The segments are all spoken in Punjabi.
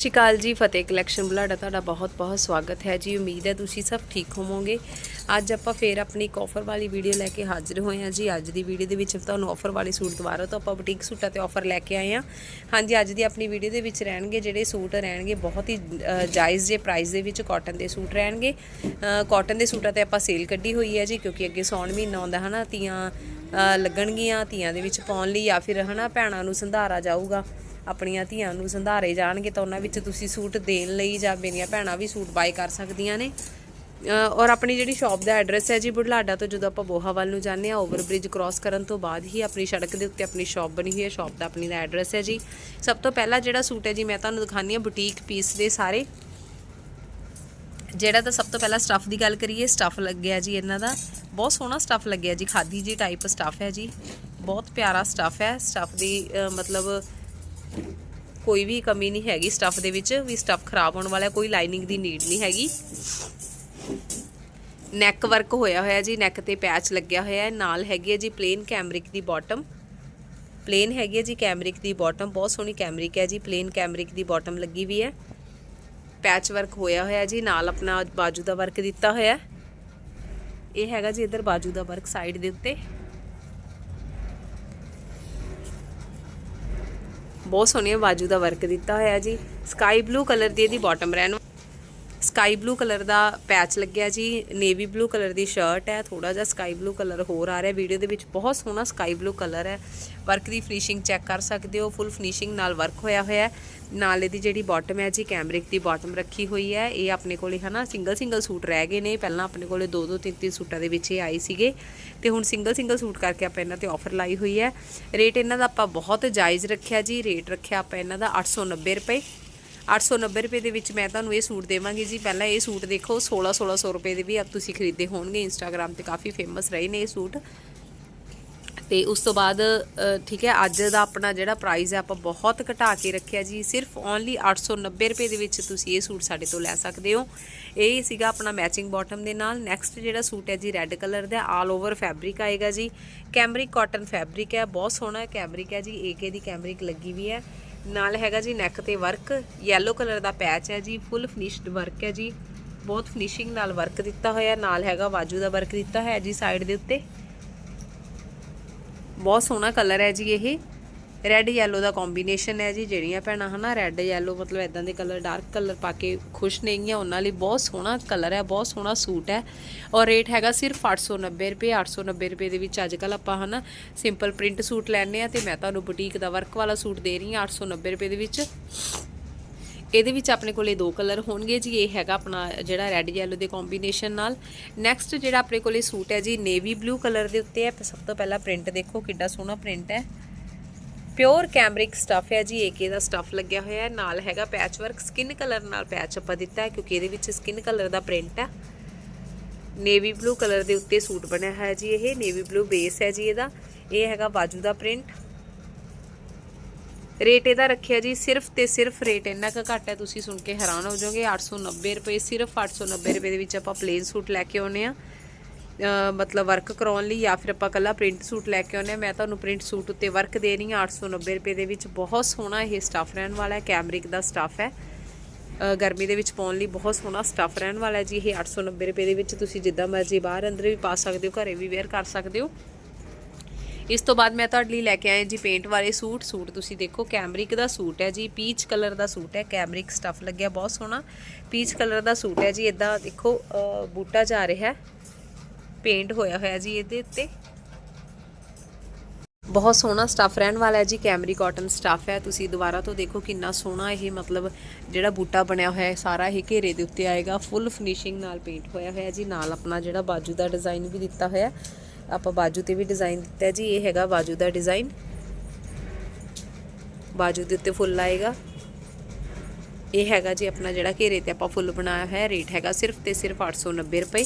ਸਤਿ ਸ਼੍ਰੀ ਅਕਾਲ ਜੀ, ਫਤਿਹ ਕਲੈਕਸ਼ਨ ਬੁਲਾਡਾ, ਤੁਹਾਡਾ ਬਹੁਤ ਬਹੁਤ ਸਵਾਗਤ ਹੈ ਜੀ। ਉਮੀਦ ਹੈ ਤੁਸੀਂ ਸਭ ਠੀਕ ਹੋਵੋਗੇ। ਅੱਜ ਆਪਾਂ ਫੇਰ ਆਪਣੀ ਇੱਕ ਆਫਰ ਵਾਲੀ ਵੀਡੀਓ ਲੈ ਕੇ ਹਾਜ਼ਰ ਹੋਏ ਹਾਂ ਜੀ। ਅੱਜ ਦੀ ਵੀਡੀਓ ਦੇ ਵਿੱਚ ਤੁਹਾਨੂੰ ਆਫਰ ਵਾਲੇ ਸੂਟ ਦੁਬਾਰਾ ਤੋਂ ਆਪਾਂ ਬੁਟੀਕ ਸੂਟਾਂ ਤੇ ਆਫਰ ਲੈ ਕੇ ਆਏ ਹਾਂ। ਹਾਂਜੀ, ਅੱਜ ਦੀ ਆਪਣੀ ਵੀਡੀਓ ਦੇ ਵਿੱਚ ਰਹਿਣਗੇ ਜਿਹੜੇ ਸੂਟ ਰਹਿਣਗੇ, ਬਹੁਤ ਹੀ ਜਾਇਜ਼ ਜੇ ਪ੍ਰਾਈਸ ਦੇ ਵਿੱਚ ਕਾਟਨ ਦੇ ਸੂਟ ਰਹਿਣਗੇ। ਕਾਟਨ ਦੇ ਸੂਟਾਂ ਤੇ ਆਪਾਂ ਸੇਲ ਕੱਢੀ ਹੋਈ ਹੈ ਜੀ, ਕਿਉਂਕਿ ਅੱਗੇ ਸੌਣ ਮਹੀਨਾ ਆਉਂਦਾ ਹਨਾ ਤੀਆਂ ਲੱਗਣਗੀਆਂ, ਤੀਆਂ ਦੇ ਵਿੱਚ ਪਾਉਣ ਲਈ ਜਾਂ ਫਿਰ ਹਨਾ ਭੈਣਾਂ ਨੂੰ ਸੰਧਾਰਾ ਜਾਊਗਾ। ਆਪਣੀਆਂ ਧੀਆਂ ਨੂੰ ਸੰਧਾਰੇ ਜਾਣਗੇ ਤਾਂ ਉਹਨਾਂ ਵਿੱਚ ਤੁਸੀਂ ਸੂਟ ਦੇਣ ਲਈ ਜਾਂ ਮੇਰੀਆਂ ਭੈਣਾਂ ਵੀ ਸੂਟ ਬਾਈ ਕਰ ਸਕਦੀਆਂ ਨੇ। ਔਰ ਆਪਣੀ ਜਿਹੜੀ ਸ਼ਾਪ ਦਾ ਐਡਰੈਸ ਹੈ ਜੀ ਬੁਢਲਾਡਾ ਤੋਂ ਜਦੋਂ ਆਪਾਂ ਬੋਹਾ ਵੱਲ ਨੂੰ ਜਾਂਦੇ ਆ ਓਵਰ ਬ੍ਰਿਜ ਕ੍ਰਾਸ ਕਰਨ ਤੋਂ ਬਾਅਦ ਹੀ ਆਪਣੀ ਸੜਕ ਦੇ ਉੱਤੇ ਆਪਣੀ ਸ਼ਾਪ ਬਣੀ ਹੋਈ ਹੈ। ਸ਼ਾਪ ਦਾ ਆਪਣੀ ਦਾ ਐਡਰੈਸ ਹੈ ਜੀ। ਸਭ ਤੋਂ ਪਹਿਲਾਂ ਜਿਹੜਾ ਸੂਟ ਹੈ ਜੀ, ਮੈਂ ਤੁਹਾਨੂੰ ਦਿਖਾਉਂਦੀ ਹਾਂ ਬੁਟੀਕ ਪੀਸ ਦੇ ਸਾਰੇ। ਜਿਹੜਾ ਤਾਂ ਸਭ ਤੋਂ ਪਹਿਲਾਂ ਸਟੱਫ ਦੀ ਗੱਲ ਕਰੀਏ ਸਟੱਫ ਲੱਗਿਆ ਜੀ ਇਹਨਾਂ ਦਾ। ਬਹੁਤ ਸੋਹਣਾ ਸਟੱਫ ਲੱਗਿਆ ਜੀ, ਖਾਦੀ ਜੀ ਟਾਈਪ ਸਟੱਫ ਹੈ ਜੀ। ਬਹੁਤ ਪਿਆਰਾ ਸਟੱਫ ਹੈ। ਸਟੱਫ ਦੀ ਮਤਲਬ ਕੋਈ ਵੀ ਕਮੀ ਨਹੀਂ ਹੈਗੀ ਸਟੱਫ ਦੇ ਵਿੱਚ, ਵੀ ਸਟੱਫ ਖਰਾਬ ਹੋਣ ਵਾਲਾ ਕੋਈ ਲਾਈਨਿੰਗ ਦੀ ਨੀਡ ਨਹੀਂ ਹੈਗੀ। ਨੈਕ ਵਰਕ ਹੋਇਆ ਹੋਇਆ ਜੀ ਨੈਕ ਤੇ ਪੈਚ ਲੱਗਿਆ ਹੋਇਆ ਹੈ, ਨਾਲ ਹੈਗੀ ਹੈ ਜੀ ਪਲੇਨ ਕੈਮਰਿਕ ਦੀ ਬਾਟਮ ਪਲੇਨ ਹੈਗੀ ਹੈ ਜੀ ਕੈਮਰਿਕ ਦੀ ਬਾਟਮ ਬਹੁਤ ਸੋਹਣੀ ਕੈਮਰਿਕ ਹੈ ਜੀ ਪਲੇਨ ਕੈਮਰਿਕ ਦੀ ਬਾਟਮ ਲੱਗੀ ਵੀ ਹੈ। ਪੈਚ ਵਰਕ ਹੋਇਆ ਹੋਇਆ ਜੀ, ਨਾਲ ਆਪਣਾ ਬਾਜੂ ਦਾ ਵਰਕ ਦਿੱਤਾ ਹੋਇਆ ਇਹ ਹੈਗਾ ਜੀ ਇਧਰ ਬਾਜੂ ਦਾ ਵਰਕ ਸਾਈਡ ਦੇ ਉੱਤੇ। ਬਹੁਤ ਸੋਹਣੀ ਬਾਜੂ ਦਾ ਵਰਕ ਦਿੱਤਾ ਹੋਇਆ ਜੀ। ਸਕਾਈ ਬਲੂ ਕਲਰ ਦੀ ਇਹਦੀ ਬਾਟਮ ਰਹਿਣ ਸਕਾਈ ਬਲੂ ਕਲਰ ਦਾ ਪੈਚ ਲੱਗਿਆ ਜੀ। ਨੇਵੀ ਬਲੂ ਕਲਰ ਦੀ ਸ਼ਰਟ ਹੈ। ਥੋੜਾ ਜਿਹਾ ਸਕਾਈ ਬਲੂ ਕਲਰ ਹੋਰ ਆ ਰਿਹਾ। ਵੀਡੀਓ ਦੇ ਵਿੱਚ ਬਹੁਤ ਸੋਹਣਾ ਸਕਾਈ ਬਲੂ ਕਲਰ ਹੈ। ਵਰਕ ਦੀ ਫਿਨਿਸ਼ਿੰਗ ਚੈੱਕ ਕਰ ਸਕਦੇ ਹੋ। ਫੁੱਲ ਫਿਨਿਸ਼ਿੰਗ ਨਾਲ ਵਰਕ ਹੋਇਆ ਹੋਇਆ ਹੈ। ਨਾਲ ਇਹਦੀ ਜਿਹੜੀ ਬਾਟਮ ਹੈ ਜੀ ਕੈਮਰਿਕ ਦੀ ਬਾਟਮ ਰੱਖੀ ਹੋਈ ਹੈ। ਇਹ ਆਪਣੇ ਕੋਲੇ ਹਨਾ ਸਿੰਗਲ ਸਿੰਗਲ ਸੂਟ ਰਹਿ ਗਏ ਨੇ। ਪਹਿਲਾਂ ਆਪਣੇ ਕੋਲੇ ਦੋ ਦੋ ਤਿੰਨ ਤਿੰਨ ਸੂਟਾਂ ਦੇ ਵਿੱਚ ਇਹ ਆਏ ਸੀਗੇ। ਤੇ ਹੁਣ ਸਿੰਗਲ ਸਿੰਗਲ ਸੂਟ ਕਰਕੇ ਆਪਾਂ ਇਹਨਾਂ ਤੇ ਆਫਰ ਲਾਈ ਹੋਈ ਹੈ। ਰੇਟ ਇਹਨਾਂ ਦਾ ਆਪਾਂ ਬਹੁਤ ਜਾਇਜ਼ ਰੱਖਿਆ ਜੀ। ਰੇਟ ਰੱਖਿਆ ਆਪਾਂ ਇਹਨਾਂ ਦਾ 890 ਰੁਪਏ। 890 ਰੁਪਏ ਦੇ ਵਿੱਚ ਮੈਂ ਤੁਹਾਨੂੰ ਇਹ ਸੂਟ ਦੇਵਾਂਗੀ ਜੀ। ਪਹਿਲਾਂ ਇਹ ਸੂਟ ਦੇਖੋ 16 1600 ਰੁਪਏ ਦੇ ਵੀ ਆਪ ਤੁਸੀਂ ਖਰੀਦੇ ਹੋਣਗੇ। ਇੰਸਟਾਗ੍ਰam ਤੇ ਕਾਫੀ ਫੇਮਸ ਰਹੇ ਨੇ ਇਹ ਸੂਟ। ਤੇ ਉਸ ਤੋਂ ਬਾਅਦ ਠੀਕ ਹੈ, ਅੱਜ ਦਾ ਆਪਣਾ ਜਿਹੜਾ ਪ੍ਰਾਈਸ ਹੈ, ਆਪਾਂ ਬਹੁਤ ਘਟਾ ਕੇ ਰੱਖਿਆ ਜੀ। ਸਿਰਫ ਓਨਲੀ 890 ਰੁਪਏ ਦੇ ਵਿੱਚ ਤੁਸੀਂ ਇਹ ਸੂਟ ਸਾਡੇ ਤੋਂ ਲੈ ਸਕਦੇ ਹੋ। ਇਹ ਸੀਗਾ ਆਪਣਾ ਮੈਚਿੰਗ ਬਾਟਮ ਦੇ ਨਾਲ। ਨੈਕਸਟ ਜਿਹੜਾ ਸੂਟ ਹੈ ਜੀ ਰੈੱਡ ਕਲਰ ਦਾ ਆਲ ਓਵਰ ਫੈਬਰਿਕ ਆਏਗਾ ਜੀ। ਕੈਮਰਿਕ ਕਾਟਨ ਫੈਬਰਿਕ ਹੈ, ਬਹੁਤ ਸੋਹਣਾ ਕੈਮਰਿਕ ਹੈ ਜੀ। ਏਕੇ ਦੀ ਕੈਮਰਿਕ ਲੱਗੀ ਵੀ ਹੈ। ਨਾਲ ਹੈਗਾ ਜੀ ਨੈਕ ਤੇ ਵਰਕ yellow ਕਲਰ ਦਾ ਪੈਚ ਹੈ ਜੀ ਫੁੱਲ ਫਿਨਿਸ਼ਡ ਵਰਕ ਹੈ ਜੀ। ਬਹੁਤ ਫਿਨਿਸ਼ਿੰਗ ਨਾਲ ਵਰਕ ਦਿੱਤਾ ਹੋਇਆ, ਨਾਲ ਹੈਗਾ ਬਾਜੂ ਦਾ ਵਰਕ ਦਿੱਤਾ ਹੋਇਆ ਜੀ ਸਾਈਡ ਦੇ ਉੱਤੇ। ਬਹੁਤ ਸੋਹਣਾ ਕਲਰ ਹੈ ਜੀ ਇਹ। ਰੈੱਡ ਯੈਲੋ ਦਾ ਕੰਬੀਨੇਸ਼ਨ ਹੈ ਜੀ, ਜਿਹੜੀਆਂ ਭੈਣਾਂ, ਹਨਾ ਰੈੱਡ ਯੈਲੋ ਮਤਲਬ ਇਦਾਂ ਦੇ ਕਲਰ ਡਾਰਕ ਕਲਰ ਪਾ ਕੇ ਖੁਸ਼ ਨੇਗੀਆਂ ਉਹਨਾਂ ਲਈ ਬਹੁਤ ਸੋਹਣਾ ਕਲਰ ਹੈ, ਬਹੁਤ ਸੋਹਣਾ ਸੂਟ ਹੈ। ਔਰ ਰੇਟ ਹੈਗਾ ਸਿਰਫ 890 ਰੁਪਏ 890 ਰੁਪਏ ਦੇ ਵਿੱਚ ਅੱਜ ਕੱਲ ਆਪਾਂ, ਹਨਾ ਸਿੰਪਲ ਪ੍ਰਿੰਟ ਸੂਟ ਲੈਣੇ ਆ ਤੇ ਮੈਂ ਤੁਹਾਨੂੰ ਬੁਟੀਕ ਦਾ ਵਰਕ ਵਾਲਾ ਸੂਟ ਦੇ ਰਹੀ ਹਾਂ 890 ਰੁਪਏ ਦੇ ਵਿੱਚ। ਇਹਦੇ ਵਿੱਚ ਆਪਣੇ ਕੋਲੇ ਦੋ ਕਲਰ ਹੋਣਗੇ ਜੀ, ਇਹ ਹੈਗਾ ਆਪਣਾ ਜਿਹੜਾ ਰੈੱਡ ਯੈਲੋ ਦੇ ਕੰਬੀਨੇਸ਼ਨ ਨਾਲ। ਨੈਕਸਟ ਜਿਹੜਾ ਆਪਣੇ ਕੋਲੇ ਸੂਟ ਹੈ ਜੀ ਨੇਵੀ ਬਲੂ ਕਲਰ ਦੇ ਉੱਤੇ ਹੈ, ਸਭ ਤੋਂ ਪਹਿਲਾਂ ਪ੍ਰਿੰਟ ਦੇਖੋ, ਕਿੱਡਾ ਸੋਹਣਾ ਪ੍ਰਿੰਟ ਹੈ। ਪਿਓਰ ਕੈਮਰਿਕ ਸਟੱਫ ਹੈ ਜੀ ਏਕੇ ਦਾ ਸਟੱਫ ਲੱਗਿਆ ਹੋਇਆ ਹੈ। ਨਾਲ ਹੈਗਾ ਪੈਚ ਵਰਕ ਸਕਿਨ ਕਲਰ ਨਾਲ ਪੈਚ ਆਪਾਂ ਦਿੱਤਾ ਹੈ, ਕਿਉਂਕਿ ਇਹਦੇ ਵਿੱਚ ਸਕਿਨ ਕਲਰ ਦਾ ਪ੍ਰਿੰਟ ਹੈ। ਨੇਵੀ ਬਲੂ ਕਲਰ ਦੇ ਉੱਤੇ ਸੂਟ ਬਣਿਆ ਹੋਇਆ ਜੀ ਇਹ ਨੇਵੀ ਬਲੂ ਬੇਸ ਹੈ ਜੀ ਇਹਦਾ। ਇਹ ਹੈਗਾ ਬਾਜੂ ਦਾ ਪ੍ਰਿੰਟ ਰੇਟ ਇਹਦਾ ਰੱਖਿਆ ਜੀ, ਸਿਰਫ ਤੇ ਸਿਰਫ ਰੇਟ ਇੰਨਾ ਕੁ ਘੱਟ ਹੈ, ਤੁਸੀਂ ਸੁਣ ਕੇ ਹੈਰਾਨ ਹੋ ਜਾਓਗੇ। 890 ਰੁਪਏ, ਸਿਰਫ 890 ਰੁਪਏ ਦੇ ਵਿੱਚ ਆਪਾਂ ਪਲੇਨ ਸੂਟ ਲੈ ਕੇ ਆਉਨੇ ਆ ਮਤਲਬ ਵਰਕ ਕਰਾਉਣ ਲਈ ਜਾਂ ਫਿਰ ਆਪਾਂ ਕੱਲਾ ਪ੍ਰਿੰਟ ਸੂਟ ਲੈ ਕੇ ਆਉਨੇ ਆ ਮੈਂ ਤੁਹਾਨੂੰ ਪ੍ਰਿੰਟ ਸੂਟ ਉੱਤੇ ਵਰਕ ਦੇ ਰਹੀ ਹਾਂ 890 ਰੁਪਏ ਦੇ ਵਿੱਚ ਬਹੁਤ ਸੋਹਣਾ ਇਹ ਸਟੱਫ ਰਹਿਣ ਵਾਲਾ ਹੈ ਕੈਮਰਿਕ ਦਾ ਸਟੱਫ ਹੈ। ਗਰਮੀ ਦੇ ਵਿੱਚ ਪਾਉਣ ਲਈ ਬਹੁਤ ਸੋਹਣਾ ਸਟੱਫ ਰਹਿਣ ਵਾਲਾ ਹੈ ਜੀ, ਇਹ 890 ਰੁਪਏ ਦੇ ਵਿੱਚ ਤੁਸੀਂ ਜਿੱਦਾਂ ਮਰਜ਼ੀ ਬਾਹਰ ਅੰਦਰ ਵੀ ਪਾ ਸਕਦੇ ਹੋ, ਘਰੇ ਵੀ ਵੇਅਰ ਕਰ ਸਕਦੇ ਹੋ। ਇਸ ਤੋਂ ਬਾਅਦ ਮੈਂ ਤੁਹਾਡੇ ਲਈ ਲੈ ਕੇ ਆਇਆ ਜੀ ਪੇਂਟ ਵਾਲੇ ਸੂਟ ਸੂਟ ਤੁਸੀਂ ਦੇਖੋ ਕੈਮਰਿਕ ਦਾ ਸੂਟ ਹੈ ਜੀ ਪੀਚ ਕਲਰ ਦਾ ਸੂਟ ਹੈ ਕੈਮਰਿਕ ਸਟੱਫ ਲੱਗਿਆ, ਬਹੁਤ ਸੋਹਣਾ। ਪੀਚ ਕਲਰ ਦਾ ਸੂਟ ਹੈ ਜੀ ਇਦਾਂ ਦੇਖੋ ਬੂਟਾ ਜਾ ਰਿਹਾ ਹੈ। ਪੇਂਟ ਹੋਇਆ ਹੋਇਆ ਜੀ ਇਹਦੇ ਉੱਤੇ। ਬਹੁਤ ਸੋਹਣਾ ਸਟੱਫ ਰਹਿਣ ਵਾਲਾ ਹੈ ਜੀ ਕੈਮਰੀ ਕਾਟਨ ਸਟੱਫ ਹੈ। ਤੁਸੀਂ ਦੁਬਾਰਾ ਤੋਂ ਦੇਖੋ ਕਿੰਨਾ ਸੋਹਣਾ ਇਹ ਮਤਲਬ ਜਿਹੜਾ ਬੂਟਾ ਬਣਿਆ ਹੋਇਆ ਹੈ, ਸਾਰਾ ਇਹ ਘੇਰੇ ਦੇ ਉੱਤੇ ਆਏਗਾ। ਫੁੱਲ ਫਿਨਿਸ਼ਿੰਗ ਨਾਲ ਪੇਂਟ ਹੋਇਆ ਹੋਇਆ ਜੀ, ਨਾਲ ਆਪਣਾ ਜਿਹੜਾ ਬਾਜੂ ਦਾ ਡਿਜ਼ਾਈਨ ਵੀ ਦਿੱਤਾ ਹੋਇਆ ਆਪਾਂ ਬਾਜੂ ਤੇ ਵੀ ਡਿਜ਼ਾਈਨ ਦਿੱਤਾ ਜੀ, ਇਹ ਹੈਗਾ ਬਾਜੂ ਦਾ ਡਿਜ਼ਾਈਨ ਬਾਜੂ ਦੇ ਉੱਤੇ ਫੁੱਲ ਆਏਗਾ। ਇਹ ਹੈਗਾ ਜੀ ਆਪਣਾ ਜਿਹੜਾ ਘੇਰੇ ਤੇ ਆਪਾਂ ਫੁੱਲ ਬਣਾਇਆ ਹੈ ਰੇਟ ਹੈਗਾ ਸਿਰਫ ਤੇ ਸਿਰਫ 890 ਰੁਪਏ।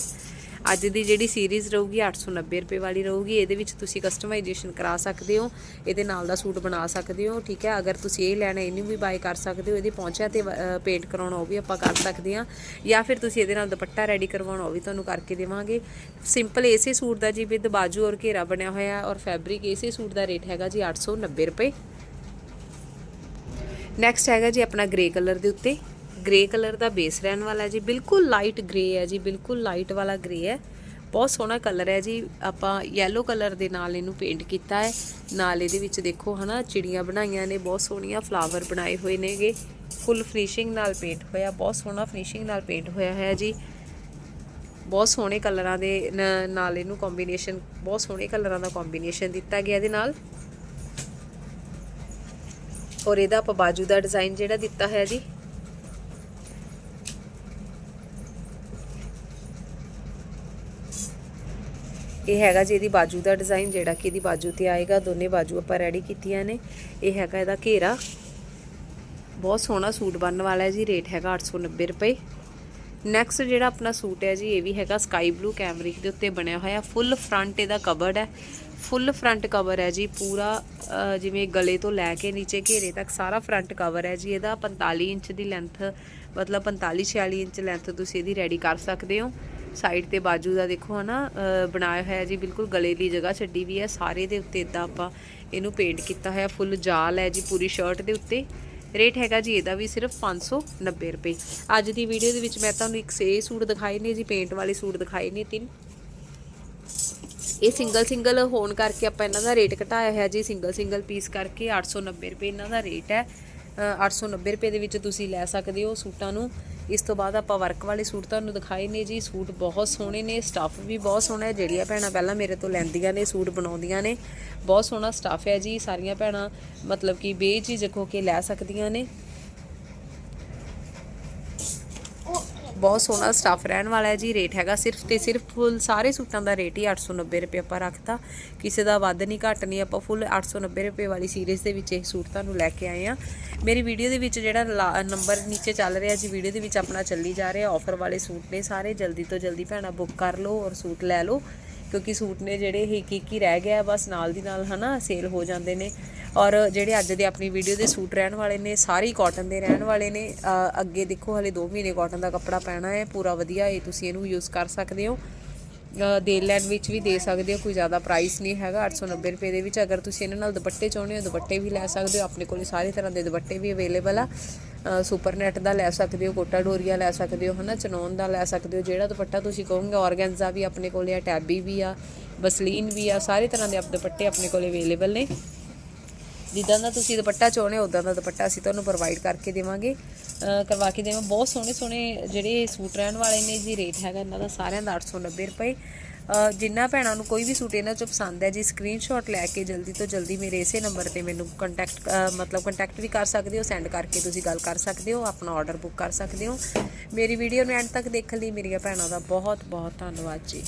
ਅੱਜ ਦੀ ਜਿਹੜੀ ਸੀਰੀਜ਼ ਰਹੂਗੀ 890 ਰੁਪਏ ਵਾਲੀ ਰਹੂਗੀ, ਇਹਦੇ ਵਿੱਚ ਤੁਸੀਂ ਕਸਟਮਾਈਜੇਸ਼ਨ ਕਰਾ ਸਕਦੇ ਹੋ, ਇਹਦੇ ਨਾਲ ਦਾ ਸੂਟ ਬਣਾ ਸਕਦੇ ਹੋ, ਠੀਕ ਹੈ? ਅਗਰ ਤੁਸੀਂ ਇਹ ਲੈਣਾ, ਇਹਨੂੰ ਵੀ ਬਾਈ ਕਰ ਸਕਦੇ ਹੋ, ਇਹਦੀ ਪਹੁੰਚਿਆ ਤੇ ਪੇਂਟ ਕਰਾਉਣਾ, ਉਹ ਵੀ ਆਪਾਂ ਕਰ ਸਕਦੇ ਹਾਂ। ਜਾਂ ਫਿਰ ਤੁਸੀਂ ਇਹਦੇ ਨਾਲ ਦੁਪੱਟਾ ਰੈਡੀ ਕਰਵਾਉਣਾ, ਉਹ ਵੀ ਤੁਹਾਨੂੰ ਕਰਕੇ ਦੇਵਾਂਗੇ। ਸਿੰਪਲ ਇਸੇ ਸੂਟ ਦਾ ਜੀ ਵਿਦ ਬਾਜੂ ਔਰ ਘੇਰਾ ਬਣਿਆ ਹੋਇਆ, ਔਰ ਫੈਬਰਿਕ ਇਸੇ ਸੂਟ ਦਾ ਰੇਟ ਹੈਗਾ ਜੀ 890 ਰੁਪਏ। ਨੈਕਸਟ ਹੈਗਾ ਜੀ, ਆਪਣਾ ਗ੍ਰੇ ਕਲਰ ਦੇ ਉੱਤੇ। ਗ੍ਰੇ ਕਲਰ ਦਾ ਬੇਸ ਰਹਿਣ ਵਾਲਾ ਜੀ। ਬਿਲਕੁਲ ਲਾਈਟ ਗ੍ਰੇ ਹੈ ਜੀ, ਬਿਲਕੁਲ ਲਾਈਟ ਵਾਲਾ ਗ੍ਰੇ ਹੈ। ਬਹੁਤ ਸੋਹਣਾ ਕਲਰ ਹੈ ਜੀ। ਆਪਾਂ ਯੈਲੋ ਕਲਰ ਦੇ ਨਾਲ ਇਹਨੂੰ ਪੇਂਟ ਕੀਤਾ ਹੈ। ਨਾਲ ਇਹਦੇ ਵਿੱਚ ਦੇਖੋ ਹਨਾ, ਚਿੜੀਆਂ ਬਣਾਈਆਂ ਨੇ, ਬਹੁਤ ਸੋਹਣੀਆਂ ਫਲਾਵਰ ਬਣਾਏ ਹੋਏ ਨੇਗੇ। ਫੁੱਲ ਫਿਨਿਸ਼ਿੰਗ ਨਾਲ ਪੇਂਟ ਹੋਇਆ, ਬਹੁਤ ਸੋਹਣਾ ਫਿਨਿਸ਼ਿੰਗ ਨਾਲ ਪੇਂਟ ਹੋਇਆ ਹੈ ਜੀ। ਬਹੁਤ ਸੋਹਣੇ ਕਲਰਾਂ ਦੇ ਨਾਲ ਇਹਨੂੰ ਕੰਬੀਨੇਸ਼ਨ ਬਹੁਤ ਸੋਹਣੇ ਕਲਰਾਂ ਦਾ ਕੰਬੀਨੇਸ਼ਨ ਦਿੱਤਾ ਗਿਆ ਇਹਦੇ ਨਾਲ। ਔਰ ਇਹਦਾ ਆਪਾਂ ਬਾਜੂ ਦਾ ਡਿਜ਼ਾਈਨ ਜਿਹੜਾ ਦਿੱਤਾ ਹੋਇਆ ਜੀ। ਇਹ ਹੈਗਾ ਜੀ ਇਹਦੀ ਬਾਜੂ ਦਾ ਡਿਜ਼ਾਈਨ ਜਿਹੜਾ ਕਿ ਇਹਦੀ ਬਾਜੂ ਤੇ ਆਏਗਾ, ਦੋਨੇ ਬਾਜੂ ਆਪਾਂ ਰੈਡੀ ਕੀਤੀਆਂ ਨੇ। ਇਹ ਹੈਗਾ ਇਹਦਾ ਘੇਰਾ। ਬਹੁਤ ਸੋਹਣਾ ਸੂਟ ਬਣਨ ਵਾਲਾ ਹੈ ਜੀ ਰੇਟ ਹੈਗਾ 890 ਰੁਪਏ। ਨੈਕਸਟ ਜਿਹੜਾ ਆਪਣਾ ਸੂਟ ਹੈ ਜੀ, ਇਹ ਵੀ ਹੈਗਾ ਸਕਾਈ ਬਲੂ ਕੈਮਰਿਕ ਦੇ ਉੱਤੇ ਬਣਿਆ ਹੋਇਆ ਫੁੱਲ ਫਰੰਟ ਇਹਦਾ ਕਵਰਡ ਹੈ। ਫੁੱਲ ਫਰੰਟ ਕਵਰ ਹੈ ਜੀ, ਪੂਰਾ ਜਿਵੇਂ ਗਲੇ ਤੋਂ ਲੈ ਕੇ ਨੀਚੇ ਘੇਰੇ ਤੱਕ ਸਾਰਾ ਫਰੰਟ ਕਵਰ ਹੈ ਜੀ ਇਹਦਾ। 45 ਇੰਚ ਦੀ ਲੈਂਥ ਮਤਲਬ 45 46 ਇੰਚ ਲੈਂਥ ਤੁਸੀਂ ਇਹਦੀ ਰੈਡੀ ਕਰ ਸਕਦੇ ਹੋ। ਸਾਈਡ ਤੇ ਬਾਜੂ ਦਾ ਦੇਖੋ ਹਨਾ ਅ, ਬਣਾਇਆ ਹੋਇਆ ਜੀ ਬਿਲਕੁਲ ਗਲੇ ਦੀ ਜਗ੍ਹਾ ਛੱਡੀ ਵੀ ਹੈ ਸਾਰੇ ਦੇ ਉੱਤੇ ਇਦਾਂ ਆਪਾਂ ਇਹਨੂੰ ਪੇਂਟ ਕੀਤਾ ਹੋਇਆ ਫੁੱਲ ਜਾਲ ਹੈ ਜੀ ਪੂਰੀ ਸ਼ਰਟ ਦੇ ਉੱਤੇ। ਰੇਟ ਹੈਗਾ ਜੀ ਇਹਦਾ ਵੀ ਸਿਰਫ 590 ਰੁਪਏ। ਅੱਜ ਦੀ ਵੀਡੀਓ ਦੇ ਵਿੱਚ ਮੈਂ ਤੁਹਾਨੂੰ ਇੱਕ ਸੇ ਸੂਟ ਦਿਖਾਏ ਨੇ ਜੀ ਪੇਂਟ ਵਾਲੇ ਸੂਟ ਦਿਖਾਏ ਨੇ ਤਿੰਨ। ਇਹ ਸਿੰਗਲ ਸਿੰਗਲ ਹੋਣ ਕਰਕੇ ਆਪਾਂ ਇਹਨਾਂ ਦਾ ਰੇਟ ਘਟਾਇਆ ਹੋਇਆ ਜੀ ਸਿੰਗਲ ਸਿੰਗਲ ਪੀਸ ਕਰਕੇ 890 ਰੁਪਏ ਇਹਨਾਂ ਦਾ ਰੇਟ ਹੈ। ਅ, 890 ਰੁਪਏ ਦੇ ਵਿੱਚ ਤੁਸੀਂ ਲੈ ਸਕਦੇ ਹੋ ਸੂਟਾਂ ਨੂੰ। ਇਸ ਤੋਂ ਬਾਅਦ ਆਪਾਂ ਵਰਕ ਵਾਲੇ ਸੂਟ ਤੁਹਾਨੂੰ ਦਿਖਾਏ ਨੇ ਜੀ। ਸੂਟ ਬਹੁਤ ਸੋਹਣੇ ਨੇ ਸਟੱਫ ਵੀ ਬਹੁਤ ਸੋਹਣਾ ਹੈ ਜਿਹੜੀਆਂ ਭੈਣਾਂ ਪਹਿਲਾਂ ਮੇਰੇ ਤੋਂ ਲੈਂਦੀਆਂ ਨੇ, ਸੂਟ ਬਣਾਉਂਦੀਆਂ ਨੇ। ਬਹੁਤ ਸੋਹਣਾ ਸਟੱਫ ਹੈ ਜੀ, ਸਾਰੀਆਂ ਭੈਣਾਂ ਮਤਲਬ ਕਿ ਬੇਝਿਜਕ ਹੋ ਕੇ ਲੈ ਸਕਦੀਆਂ ਨੇ। ਬਹੁਤ ਸੋਹਣਾ ਸਟਾਫ ਰਹਿਣ ਵਾਲਾ ਹੈ ਜੀ। ਰੇਟ ਹੈਗਾ ਸਿਰਫ ਤੇ ਸਿਰਫ ਫੁੱਲ ਸਾਰੇ ਸੂਟਾਂ ਦਾ ਰੇਟ ਹੀ 890 ਰੁਪਏ ਆਪਾਂ ਰੱਖਤਾ। ਕਿਸੇ ਦਾ ਵੱਧ ਨਹੀਂ, ਘੱਟ ਨਹੀਂ, ਆਪਾਂ ਫੁੱਲ 890 ਰੁਪਏ ਵਾਲੀ ਸੀਰੀਜ਼ ਦੇ ਵਿੱਚ ਇਹ ਸੂਟ ਤੁਹਾਨੂੰ ਲੈ ਕੇ ਆਏ ਆ ਮੇਰੀ ਵੀਡੀਓ ਦੇ ਵਿੱਚ ਜਿਹੜਾ ਨੰਬਰ ਨੀਚੇ ਚੱਲ ਰਿਹਾ ਜੀ ਵੀਡੀਓ ਦੇ ਵਿੱਚ ਆਪਣਾ ਚੱਲੀ ਜਾ ਰਿਹਾ ਆਫਰ ਵਾਲੇ ਸੂਟ ਨੇ ਸਾਰੇ। ਜਲਦੀ ਤੋਂ ਜਲਦੀ ਭੈਣਾਂ ਬੁੱਕ ਕਰ ਲਓ ਔਰ ਸੂਟ ਲੈ ਲਓ, ਕਿਉਂਕਿ ਸੂਟ ਨੇ ਜਿਹੜੇ ਇੱਕ ਇੱਕ ਹੀ ਰਹਿ ਗਿਆ, ਬਸ ਨਾਲ ਦੀ ਨਾਲ ਹਨਾ ਸੇਲ ਹੋ ਜਾਂਦੇ ਨੇ। ਔਰ ਜਿਹੜੇ ਅੱਜ ਦੇ ਆਪਣੀ ਵੀਡੀਓ ਦੇ ਸੂਟ ਰਹਿਣ ਵਾਲੇ ਨੇ ਸਾਰੇ ਹੀ ਕਾਟਨ ਦੇ ਰਹਿਣ ਵਾਲੇ ਨੇ ਅੱਗੇ ਦੇਖੋ ਹਲੇ 2 ਮਹੀਨੇ ਕਾਟਨ ਦਾ ਕੱਪੜਾ ਪੈਣਾ ਹੈ ਪੂਰਾ ਵਧੀਆ ਹੈ ਤੁਸੀਂ ਇਹਨੂੰ ਯੂਜ਼ ਕਰ ਸਕਦੇ ਹੋ। ਅ, ਦੇ ਲੈਣ ਵਿੱਚ ਵੀ ਦੇ ਸਕਦੇ ਹੋ ਕੋਈ ਜ਼ਿਆਦਾ ਪ੍ਰਾਈਸ ਨਹੀਂ ਹੈਗਾ 890 ਰੁਪਏ ਦੇ ਵਿੱਚ ਅਗਰ ਤੁਸੀਂ ਇਹਨਾਂ ਨਾਲ ਦੁਪੱਟੇ ਚਾਹੁੰਦੇ ਹੋ ਦੁਪੱਟੇ ਵੀ ਲੈ ਸਕਦੇ ਹੋ ਆਪਣੇ ਕੋਲ ਸਾਰੇ ਤਰ੍ਹਾਂ ਦੇ ਦੁਪੱਟੇ ਵੀ ਅਵੇਲੇਬਲ ਆ। ਅ, ਸੁਪਰ ਨੈਟ ਦਾ ਲੈ ਸਕਦੇ ਹੋ ਕੋਟਾ ਡੋਰੀਆ ਲੈ ਸਕਦੇ ਹੋ ਹਨਾ ਚਨੌਨ ਦਾ ਲੈ ਸਕਦੇ ਹੋ ਜਿਹੜਾ ਦੁਪੱਟਾ ਤੁਸੀਂ ਕਹੋਗੇ ਆਰਗੈਂਜ਼ਾ ਵੀ ਆਪਣੇ ਕੋਲ ਆ ਟੈਬੀ ਵੀ ਆ ਬਸਲੀਨ ਵੀ ਆ ਸਾਰੇ ਤਰ੍ਹਾਂ ਦੇ ਆਪ ਦੁਪੱਟੇ ਆਪਣੇ ਕੋਲ ਅਵੇਲੇਬਲ ਨੇ। ਜਿੱਦਾਂ ਦਾ ਤੁਸੀਂ ਦੁਪੱਟਾ ਚਾਹੁੰਦੇ ਹੋ ਉਦਾਂ ਦਾ ਦੁਪੱਟਾ ਅਸੀਂ ਤੁਹਾਨੂੰ ਪ੍ਰੋਵਾਈਡ ਕਰਕੇ ਦੇਵਾਂਗੇ। ਕਰਵਾ ਕੇ ਦੇਵਾਂ। ਬਹੁਤ ਸੋਹਣੇ ਸੋਹਣੇ ਜਿਹੜੇ ਸੂਟ ਰਹਿਣ ਵਾਲੇ ਨੇ ਜੀ ਰੇਟ ਹੈਗਾ ਇਹਨਾਂ ਦਾ ਸਾਰਿਆਂ ਦਾ 890 ਰੁਪਏ। ਅਹ ਜਿੰਨਾ ਭੈਣਾਂ ਨੂੰ ਕੋਈ ਵੀ ਸੂਟ ਇਹਨਾਂ ਚੋਂ ਪਸੰਦ ਹੈ ਜੀ ਸਕਰੀਨਸ਼ਾਟ ਲੈ ਕੇ ਜਲਦੀ ਤੋਂ ਜਲਦੀ ਮੇਰੇ ਇਸੇ ਨੰਬਰ ਤੇ ਮੈਨੂੰ ਕੰਟੈਕਟ ਮਤਲਬ ਕੰਟੈਕਟ ਵੀ ਕਰ ਸਕਦੇ ਹੋ ਸੈਂਡ ਕਰਕੇ ਤੁਸੀਂ ਗੱਲ ਕਰ ਸਕਦੇ ਹੋ, ਆਪਣਾ ਆਰਡਰ ਬੁੱਕ ਕਰ ਸਕਦੇ ਹੋ। ਮੇਰੀ ਵੀਡੀਓ ਨੂੰ ਐਂਡ ਤੱਕ ਦੇਖਣ ਲਈ। ਮੇਰੀਆਂ ਭੈਣਾਂ ਦਾ ਬਹੁਤ ਬਹੁਤ ਧੰਨਵਾਦ ਜੀ।